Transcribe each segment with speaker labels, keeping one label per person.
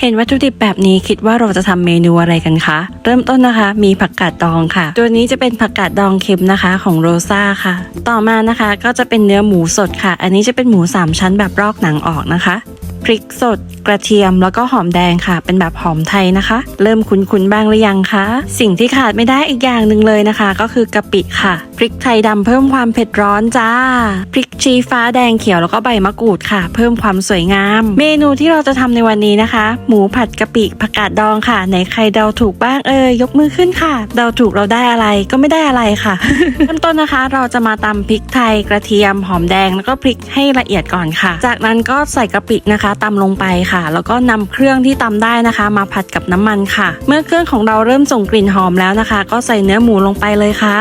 Speaker 1: เห็นวัตถุดิบแบบนี้คิดว่าเราจะทำเมนูอะไรกันคะ เริ่มต้นนะคะ มีผักกาดดองค่ะ ตัวนี้จะเป็นผักกาดดองเค็มนะคะของโรซ่าค่ะ ต่อมานะคะก็จะเป็นเนื้อหมูสดค่ะ อันนี้จะเป็นหมูสามชั้นแบบรอกหนังออกนะคะ พริกสด กระเทียมแล้วก็หอมแดงค่ะ เป็นแบบหอมไทยนะคะ เริ่มคุ้นๆบ้างหรือยังคะ สิ่งที่ขาดไม่ได้อีกอย่างหนึ่งเลยนะคะ ก็คือกะปิค่ะ พริกไทยดำเพิ่มความเผ็ดร้อนจ้า พริกชี้ฟ้าแดงเขียวแล้วก็ใบมะกรูดค่ะ เพิ่มความสวยงาม เมนูที่เราจะทำในวันนี้นะคะ หมูผัดกะปิผักกาดดองค่ะไหนใครเดาถูกบ้างเอ่ยยกมือขึ้นค่ะ เดาถูกเราได้อะไรก็ไม่ได้อะไรค่ะเริ่มต้นนะคะ เราจะมาตำพริกไทยกระเทียมหอมแดงแล้วก็พริกให้ละเอียดก่อนค่ะ จากนั้นก็ใส่กะปินะคะตำลงไปค่ะ แล้วก็นำเครื่องที่ตำได้นะคะ มาผัดกับน้ำมันค่ะ เมื่อเครื่องของเราเริ่มส่งกลิ่นหอมแล้วนะคะ ก็ใส่เนื้อหมูลงไปเลยค่ะ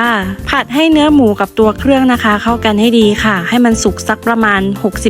Speaker 1: ผัดให้เนื้อหมูกับตัวเครื่องนะคะ เข้ากันให้ดีค่ะ ให้มันสุกสักประมาณ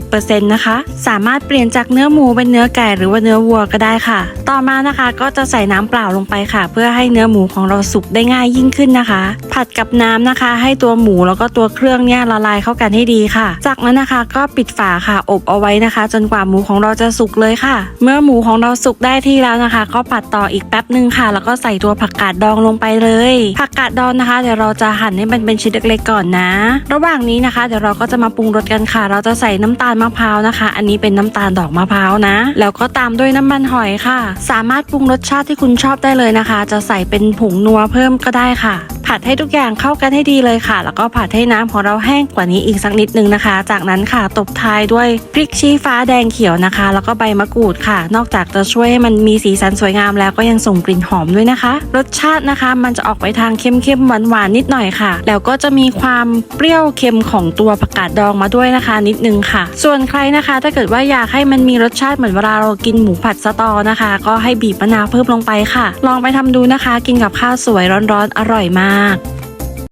Speaker 1: 60%นะคะ สามารถเปลี่ยนจากเนื้อหมูเป็นเนื้อไก่หรือว่าเนื้อวัวก็ได้ค่ะ ต่อมานะคะก็จะใส่น้ำเปล่าลงไปค่ะ เพื่อให้เนื้อหมูของเราสุกได้ง่ายยิ่งขึ้นนะคะ ผัดกับน้ำนะคะ ให้ตัวหมูแล้วก็ตัวเครื่องเนี่ยละลายเข้ากันให้ดีค่ะ จากนั้นนะคะก็ปิดฝาค่ะ อบเอาไว้นะคะ จนกว่าหมูของเราจะสุกเลยค่ะ เมื่อหมูของเราสุกได้ที่แล้วนะคะ ก็ผัดต่ออีกแป๊บหนึ่งค่ะ แล้วก็ใส่ตัวผักกาดดองลงไปเลย ผักกาดดองนะคะเดี๋ยวเราจะหั่นให้มันเป็นชิ้นเล็กๆก่อนนะ ระหว่างนี้นะคะเดี๋ยวเราก็จะมาปรุงรสกันค่ะ เราจะใส่น้ำตาลมะพร้าวนะคะ อันนี้เป็นน้ำตาลดอกมะพร้าวนะ แล้วก็ตามด้วยน้ำมันหอยค่ะ สามารถปรุงรสชาติที่คุณชอบได้เลยนะคะ จะใส่เป็นผงนัวเพิ่มก็ได้ค่ะ ผัดให้ทุกอย่างเข้ากันให้ดีเลยค่ะ แล้วก็ผัดให้น้ำของเราแห้งกว่านี้อีกสักนิดนึงนะคะ จากนั้นค่ะตบท้ายด้วยพริกชี้ฟ้าแดงเขียวนะคะ แล้วก็ใบมะกรูดค่ะ นอกจากจะช่วยให้มันมีสีสันสวยงามแล้วก็ยังส่งกลิ่นหอมด้วยนะคะ รสชาตินะคะ มันจะออกไปทางเค็มๆหวานๆนิดหน่อยค่ะ แล้วก็จะมีความเปรี้ยวเค็มของตัวผักกาดดองมาด้วยนะคะ นิดนึงค่ะ ส่วนใครนะคะ ถ้าเกิดว่าอยากให้มันมีรสชาติเหมือนเวลาเรากินหมูผัดสตอนะคะ ก็ให้บีบมะนาวเพิ่มลงไปค่ะ ลองไปทำดูนะคะ กินกับข้าวสวยร้อนๆอร่อยมากาก